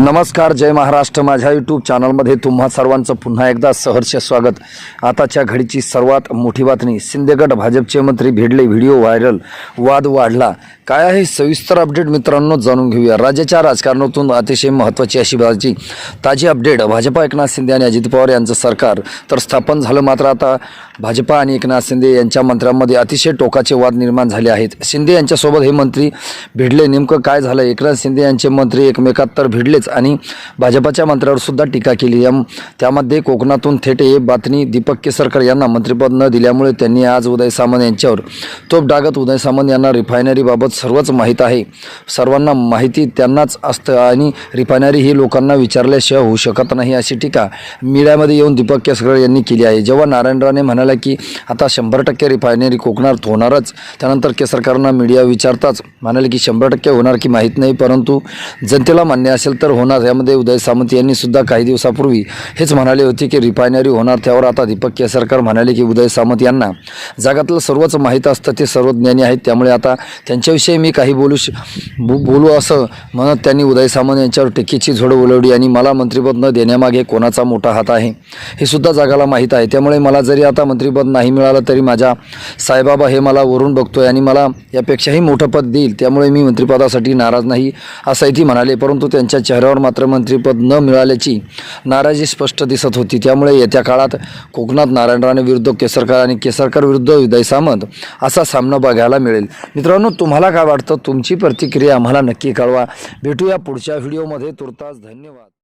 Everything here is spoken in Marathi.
नमस्कार जय महाराष्ट्र. माझ्या यूट्यूब चॅनलमध्ये तुम्हा सर्वांचं पुन्हा एकदा सहर्ष स्वागत. आताच्या घडीची सर्वात मोठी बातमी शिंदेगड भाजपचे मंत्री भिडले व्हिडिओ व्हायरल वाद वाढला. काय आहे सविस्तर अपडेट मित्रांनो जाणून घेऊया. राज्याच्या राजकारणातून अतिशय महत्त्वाची अशी बाजी ताजी अपडेट भाजपा एकनाथ शिंदे आणि अजित पवार यांचं सरकार. तर स्थापन झालं मात्र आता भाजपा आणि एकनाथ शिंदे यांच्या मंत्र्यांमध्ये अतिशय टोकाचे वाद निर्माण झाले आहेत. शिंदे यांच्यासोबत हे मंत्री भिडले. नेमकं काय झालं? एकनाथ शिंदे यांचे मंत्री एकमेकात तर भिडलेच आणि भाजपाच्या मंत्र्यावर सुद्धा टीका केली. या त्यामध्ये कोकणातून थेट हे बातमी दीपक केसरकर यांना मंत्रिपद न दिल्यामुळे त्यांनी आज उदय सामंत यांच्यावर तोप डागत उदय सामंत यांना रिफायनरीबाबत सर्वच माहीत आहे. सर्वांना माहिती त्यांनाच असतं आणि रिफायनरी ही लोकांना विचारल्याशिवाय होऊ शकत नाही अशी टीका मीडियामध्ये येऊन दीपक केसरकर यांनी केली आहे. जेव्हा नारायण राणे म्हणाला की आता शंभर टक्के रिफायनरी कोकणात होणारच त्यानंतर केसरकरांना मीडिया विचारताच म्हणाले की शंभर टक्के होणार की माहीत नाही परंतु जनतेला मान्य असेल तर होणार यामध्ये उदय सामंत यांनी सुद्धा काही दिवसापूर्वी हेच म्हणाले होते की रिफायनरी होणार त्यावर आता दीपक केसरकर म्हणाले की उदय सामंत यांना जगातलं सर्वच माहीत असतं ते सर्वज्ञानी आहेत त्यामुळे आता त्यांच्याविषयी मी काही बोलू श बोलू असं म्हणत त्यांनी उदय सामंत यांच्यावर टीकेची झोड उलवली आणि मला मंत्रिपद न देण्यामागे कोणाचा मोठा हात आहे हे सुद्धा जगाला माहीत आहे. त्यामुळे मला जरी आता मंत्रिपद नाही मिळालं तरी माझ्या साईबाबा हे मला वरून बघतोय आणि मला यापेक्षाही मोठं पद देईल त्यामुळे मी मंत्रिपदासाठी नाराज नाही असंही ती म्हणाले परंतु त्यांच्या चेहऱ्यावर मात्र मंत्रिपद न मिळाल्याची नाराजी स्पष्ट दिसत होती. त्यामुळे येत्या काळात कोकणात नारायण राणे विरुद्ध केसरकर आणि केसरकर विरुद्ध उदय सामंत असा सामना बघायला मिळेल. मित्रांनो तुम्हाला काय वाटतं? तुमची प्रतिक्रिया आम्हाला नक्की कळवा. भेटूया पुढच्या व्हिडिओमध्ये. तुर्तास धन्यवाद.